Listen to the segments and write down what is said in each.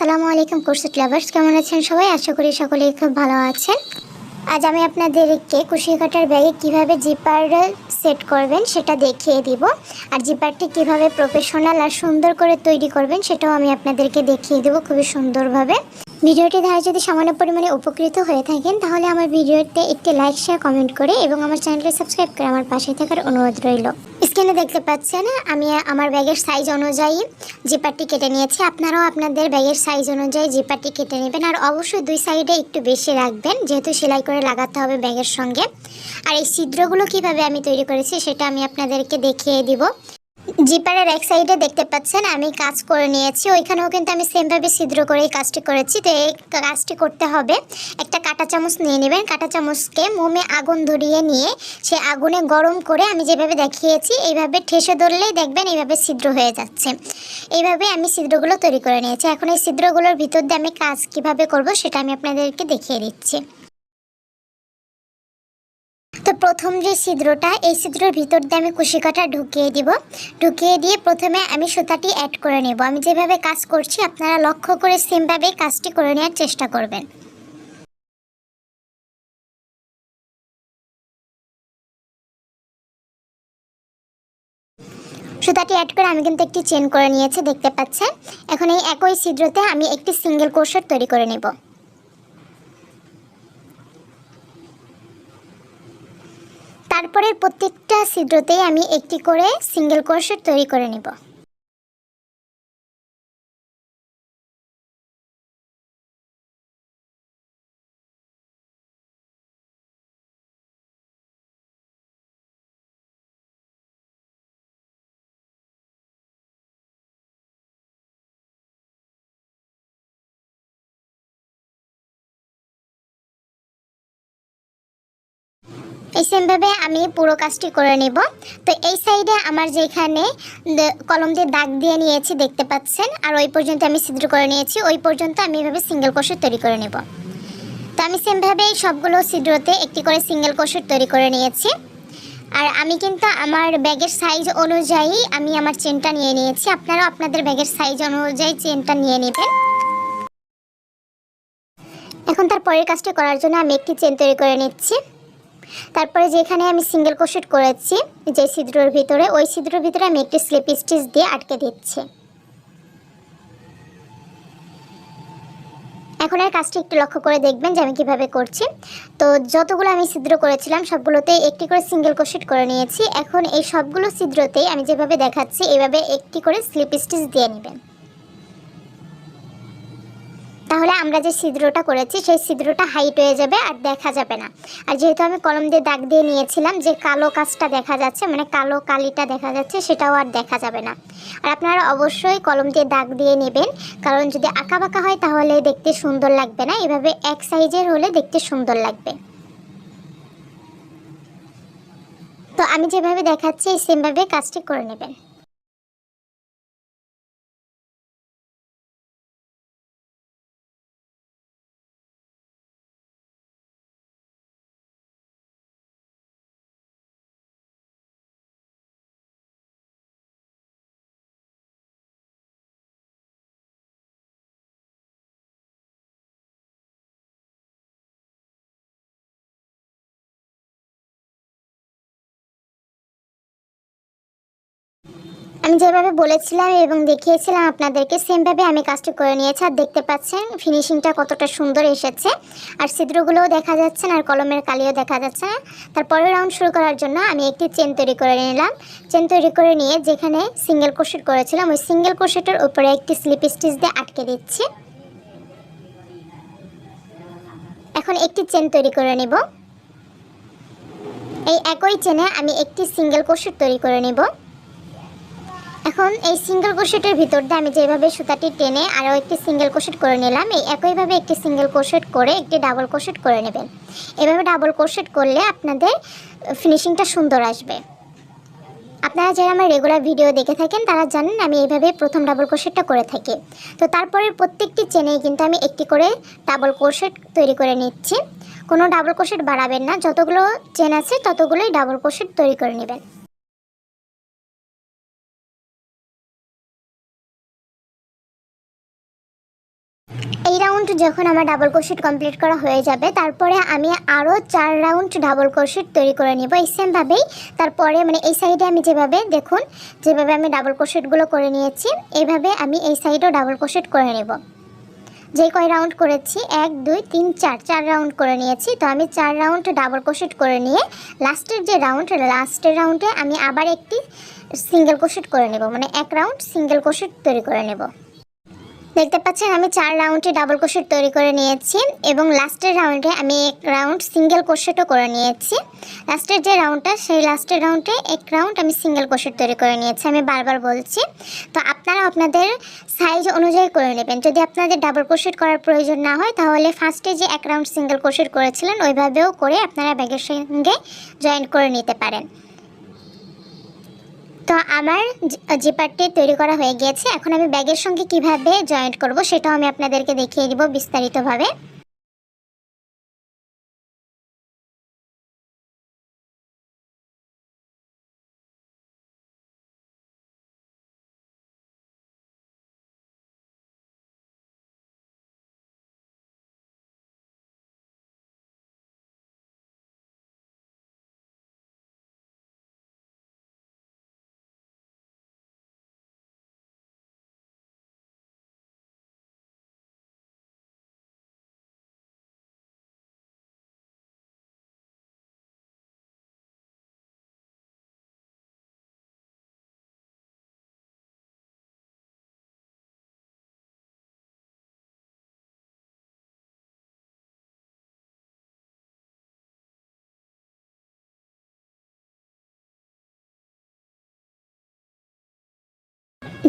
আসসালামু আলাইকুম corset lovers কেমন আছেন সবাই? আশা করি সকলেই খুব ভালো আছেন। আজ আমি আপনাদেরকে কুশি কাটার ব্যাগে কীভাবে জিপার সেট করবেন সেটা দেখিয়ে দিব। আর জিপারটি কীভাবে প্রফেশনাল আর সুন্দর করে তৈরি করবেন সেটাও আমি আপনাদেরকে দেখিয়ে দেবো খুবই সুন্দরভাবে। ভিডিওটি দ্বারা যদি সামান্য পরিমাণে উপকৃত হয়ে থাকেন, তাহলে আমার ভিডিওতে একটি লাইক শেয়ার কমেন্ট করে এবং আমার চ্যানেলটি সাবস্ক্রাইব করে আমার পাশে থাকার অনুরোধ রইল। স্ক্রিনে দেখতে পাচ্ছেন, আমি আমার ব্যাগের সাইজ অনুযায়ী জিপারটি কেটে নিয়েছি। আপনারাও আপনাদের ব্যাগের সাইজ অনুযায়ী জিপারটি কেটে নেবেন আর অবশ্যই দুই সাইডে একটু বেশি রাখবেন, যেহেতু সেলাই করে লাগাতে হবে ব্যাগের সঙ্গে। আর এই ছিদ্রগুলো কীভাবে আমি তৈরি করেছি, সেটা আমি আপনাদেরকে দেখিয়ে দিব। জিপারের এক সাইডে দেখতে পাচ্ছেন, আমি কাজ করে নিয়েছি। ওইখানেও কিন্তু আমি সেমভাবে ছিদ্র করে এই কাজটি করেছি। তো এই কাজটি করতে হবে। একটা কাঁটা চামচ নিয়ে নেবেন। কাঁটা চামচকে মোমে আগুন ধরিয়ে নিয়ে সে আগুনে গরম করে আমি যেভাবে দেখিয়েছি, এইভাবে ঠেসে ধরলেই দেখবেন এইভাবে ছিদ্র হয়ে যাচ্ছে। এইভাবে আমি ছিদ্রগুলো তৈরি করে নিয়েছি। এখন এই ছিদ্রগুলোর ভিতর দিয়ে আমি কাজ কীভাবে করব সেটা আমি আপনাদেরকে দেখিয়ে দিচ্ছি। প্রথম যে ছিদ্রটা, এই ছিদ্রের ভিতর দিয়ে আমি কুশিকাটা ঢুকিয়ে দিব। ঢুকিয়ে দিয়ে প্রথমে আমি সুতাটি অ্যাড করে নেব। আমি যেভাবে কাজ করছি, আপনারা লক্ষ্য করে সেমভাবে কাজটি করে নেওয়ার চেষ্টা করবেন। সুতাটি অ্যাড করে আমি কিন্তু একটি চেন করে নিয়েছি, দেখতে পাচ্ছেন? এখন এই একই ছিদ্রতে আমি একটি সিঙ্গেল কোর্সেট তৈরি করে নেব। তারপরে প্রত্যেকটা ছিদ্রতেই আমি একটি করে সিঙ্গেল ক্রোশেট তৈরি করে নেব। এই সেমভাবে আমি পুরো কাজটি করে নেব। তো এই সাইডে আমার যেখানে কলম দিয়ে দাগ দিয়ে নিয়েছি দেখতে পাচ্ছেন, আর ওই পর্যন্ত আমি ছিদ্র করে নিয়েছি, ওই পর্যন্ত আমি এভাবে সিঙ্গেল কোষের তৈরি করে নেব। তো আমি সেমভাবে সবগুলো ছিদ্রতে একটি করে সিঙ্গেল কোষের তৈরি করে নিয়েছি। আর আমি কিন্তু আমার ব্যাগের সাইজ অনুযায়ী আমি আমার চেনটা নিয়ে নিয়েছি। আপনারাও আপনাদের ব্যাগের সাইজ অনুযায়ী চেনটা নিয়ে নেবেন। এখন তার পরের কাজটি করার জন্য আমি একটি চেন তৈরি করে নিচ্ছি। তারপরে যেখানে আমি সিঙ্গেল কোশেট করেছি, যে ছিদ্রর ভিতরে, ওই ছিদ্রের ভিতরে আমি একটি স্লিপ স্টিচ দিয়ে আটকে দিচ্ছি। এখন আর কাজটি একটু লক্ষ্য করে দেখবেন যে আমি কীভাবে করছি। তো যতগুলো আমি ছিদ্র করেছিলাম সবগুলোতে একটি করে সিঙ্গেল কোশেট করে নিয়েছি। এখন এই সবগুলো ছিদ্রতেই আমি যেভাবে দেখাচ্ছি, এভাবে একটি করে স্লিপ স্টিচ দিয়ে নেবেন। তাহলে আমরা যে ছিদ্রটা করেছি, সেই ছিদ্রটা হাইট হয়ে যাবে আর দেখা যাবে না। আর যেহেতু আমি কলম দিয়ে দাগ দিয়ে নিয়েছিলাম, যে কালো কাজটা দেখা যাচ্ছে মানে কালো কালিটা দেখা যাচ্ছে, সেটাও আর দেখা যাবে না। আর আপনারা অবশ্যই কলম দিয়ে দাগ দিয়ে নেবেন, কারণ যদি আঁকা বাঁকা হয়, তাহলে দেখতে সুন্দর লাগবে না। এভাবে এক সাইজের হলে দেখতে সুন্দর লাগবে। তো আমি যেভাবে দেখাচ্ছি, সেমভাবে কাজটি করে নেবেন। আমি যেভাবে বলেছিলাম এবং দেখিয়েছিলাম আপনাদেরকে, সেমভাবে আমি কাজটি করে নিয়েছি। আর দেখতে পাচ্ছেন ফিনিশিংটা কতটা সুন্দর এসেছে। আর ছিদ্রগুলোও দেখা যাচ্ছে না, আর কলমের কালিও দেখা যাচ্ছে না। তারপরের রাউন্ড শুরু করার জন্য আমি একটি চেন তৈরি করে নিলাম। চেন তৈরি করে নিয়ে যেখানে সিঙ্গেল ক্রোশেট করেছিলাম, ওই সিঙ্গেল ক্রোশেটের উপরে একটি স্লিপ স্টিচ দিয়ে আটকে দিচ্ছি। এখন একটি চেন তৈরি করে নেব। এই একই চেনে আমি একটি সিঙ্গেল ক্রোশেট তৈরি করে নেব। এখন এই সিঙ্গেল ক্রোশেটের ভিতর দিয়ে আমি যেভাবে সুতাটি টেনে আরও একটি সিঙ্গেল ক্রোশেট করে নিলাম, এই একইভাবে একটি সিঙ্গেল ক্রোশেট করে একটি ডাবল ক্রোশেট করে নেবেন। এভাবে ডাবল ক্রোশেট করলে আপনাদের ফিনিশিংটা সুন্দর আসবে। আপনারা যারা আমার রেগুলার ভিডিও দেখে থাকেন, তারা জানেন আমি এইভাবে প্রথম ডাবল ক্রোশেটটা করে থাকি। তো তারপরের প্রত্যেকটি চেনেই কিন্তু আমি একটি করে ডাবল ক্রোশেট তৈরি করে নিচ্ছি। কোনো ডাবল ক্রোশেট বাড়াবেন না, যতগুলো চেন আছে ততগুলোই ডাবল ক্রোশেট তৈরি করে নেবেন। এই রাউন্ড যখন আমার ডাবল ক্রোশেট কমপ্লিট করা হয়ে যাবে, তারপরে আমি আরও চার রাউন্ড ডাবল ক্রোশেট তৈরি করে নেব এই সেমভাবেই তারপরে মানে এই সাইডে আমি যেভাবে, দেখুন, যেভাবে আমি ডাবল ক্রোশেটগুলো করে নিয়েছি এইভাবে আমি এই সাইডেও ডাবল ক্রোশেট করে নেব। যে কয় রাউন্ড করেছি? এক, দুই, তিন, চার চার রাউন্ড করে নিয়েছি। তো আমি চার রাউন্ড ডাবল ক্রোশেট করে নিয়ে লাস্টের যে রাউন্ড লাস্টের রাউন্ডে আমি আবার একটি সিঙ্গেল ক্রোশেট করে নেব। মানে এক রাউন্ড সিঙ্গেল ক্রোশেট তৈরি করে নেব। দেখতে পাচ্ছেন, আমি চার রাউন্ডে ডাবল ক্রোশেট তৈরি করে নিয়েছি এবং লাস্টের রাউন্ডে আমি এক রাউন্ড সিঙ্গেল ক্রোশেটও করে নিয়েছি। লাস্টের যে রাউন্ডটা সেই লাস্টের রাউন্ডে এক রাউন্ড আমি সিঙ্গেল ক্রোশেট তৈরি করে নিয়েছি, আমি বারবার বলছি। তো আপনারা আপনাদের সাইজ অনুযায়ী করে নেবেন। যদি আপনাদের ডাবল ক্রোশেট করার প্রয়োজন না হয়, তাহলে ফার্স্টে যে এক রাউন্ড সিঙ্গেল ক্রোশেট করেছিলেন, ওইভাবেও করে আপনারা ব্যাগের সঙ্গে জয়েন করে নিতে পারেন। তো আমার জিপারটি তৈরি করা হয়ে গিয়েছে, এখন আমি ব্যাগের সঙ্গে কীভাবে জয়েন্ট করব সেটাও আমি আপনাদেরকে দেখিয়ে দিব বিস্তারিতভাবে।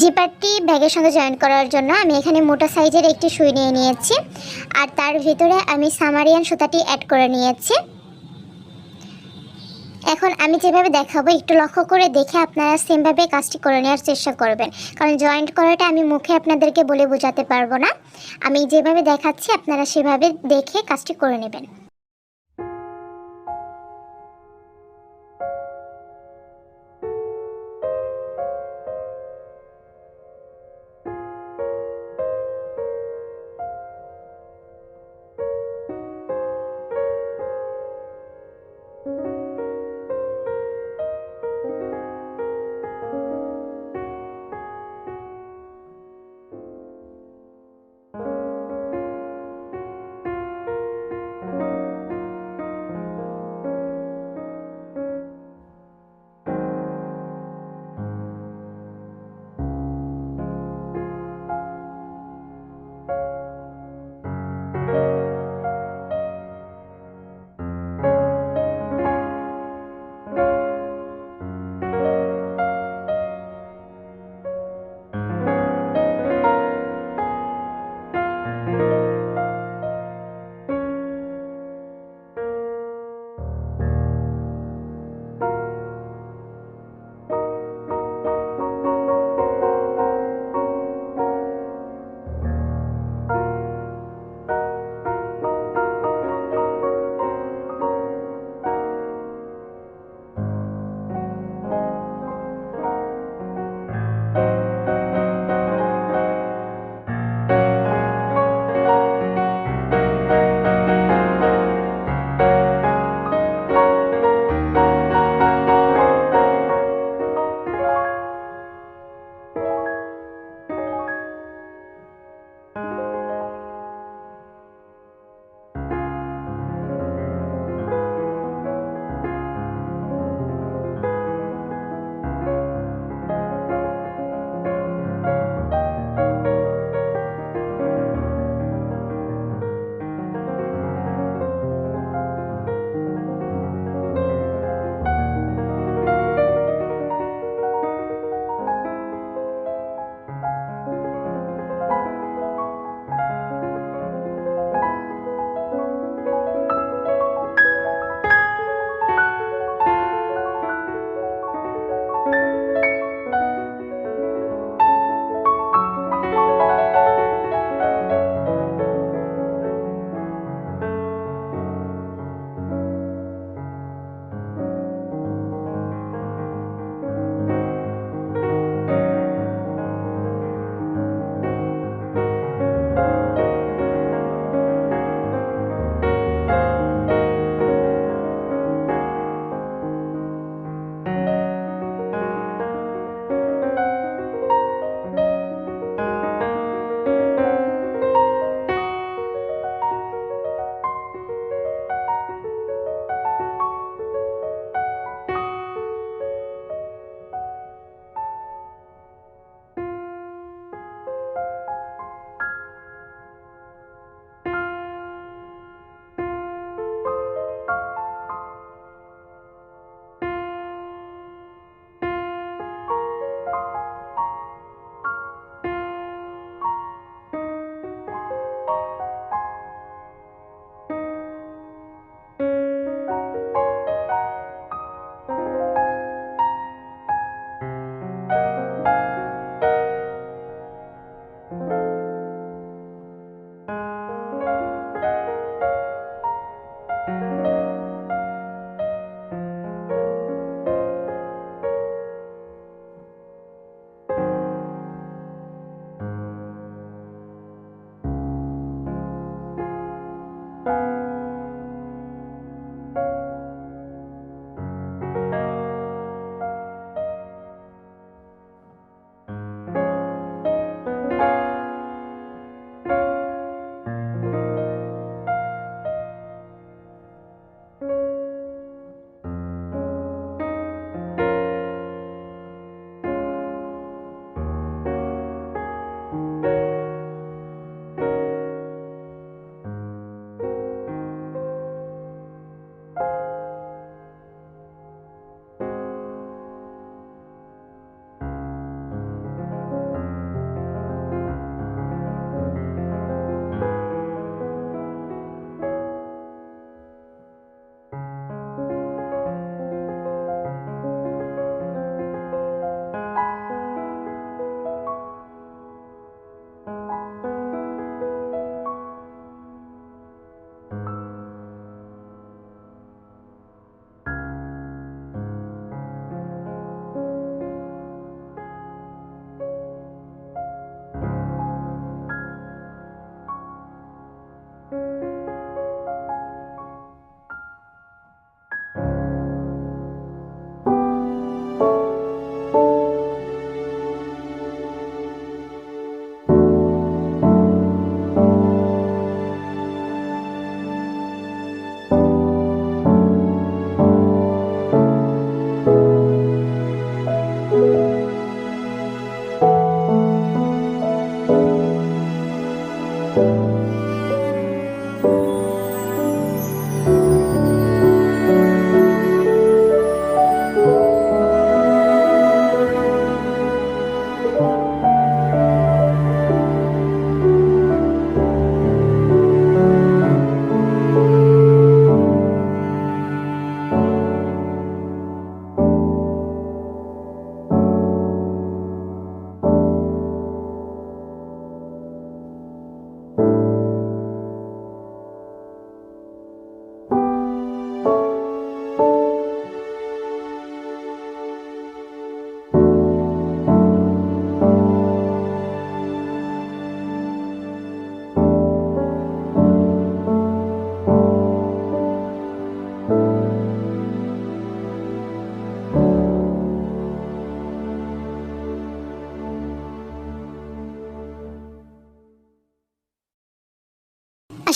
জিপারটি ব্যাগের সঙ্গে জয়েন করার জন্য আমি এখানে মোটা সাইজের একটি সুই নিয়ে নিয়েছি। আর তার ভিতরে আমি সামারিয়ান সুতাটি অ্যাড করে নিয়েছি। এখন আমি যেভাবে দেখাবো, একটু লক্ষ্য করে দেখে আপনারা সেমভাবে কাজটি করে নেওয়ার চেষ্টা করবেন। কারণ জয়েন্ট করাটা আমি মুখে আপনাদেরকে বলে বোঝাতে পারব না। আমি যেভাবে দেখাচ্ছি, আপনারা সেভাবে দেখে কাজটি করে নেবেন।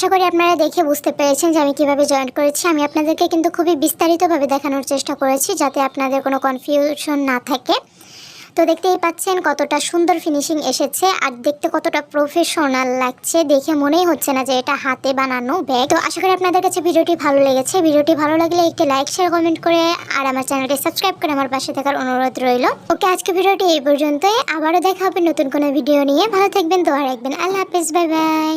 আশা করি আপনারা দেখে বুঝতে পেরেছেন যে আমি কীভাবে জয়েন করেছি। আমি আপনাদেরকে কিন্তু খুবই বিস্তারিতভাবে দেখানোর চেষ্টা করেছি যাতে আপনাদের কোনো কনফিউশন না থাকে। তো দেখতেই পাচ্ছেন কতটা সুন্দর ফিনিশিং এসেছে আর দেখতে কতটা প্রফেশনাল লাগছে। দেখে মনেই হচ্ছে না যে এটা হাতে বানানো ব্যাগ তো আশা করি আপনাদের কাছে ভিডিওটি ভালো লেগেছে। ভিডিওটি ভালো লাগলে একটি লাইক শেয়ার কমেন্ট করে আর আমার চ্যানেলটি সাবস্ক্রাইব করে আমার পাশে থাকার অনুরোধ রইল। ওকে, আজকে ভিডিওটি এই পর্যন্তই। আবারও দেখা হবে নতুন কোনো ভিডিও নিয়ে। ভালো থাকবেন, দোয়া রাখবেন। আল্লাহ হাফিজ বাই বাই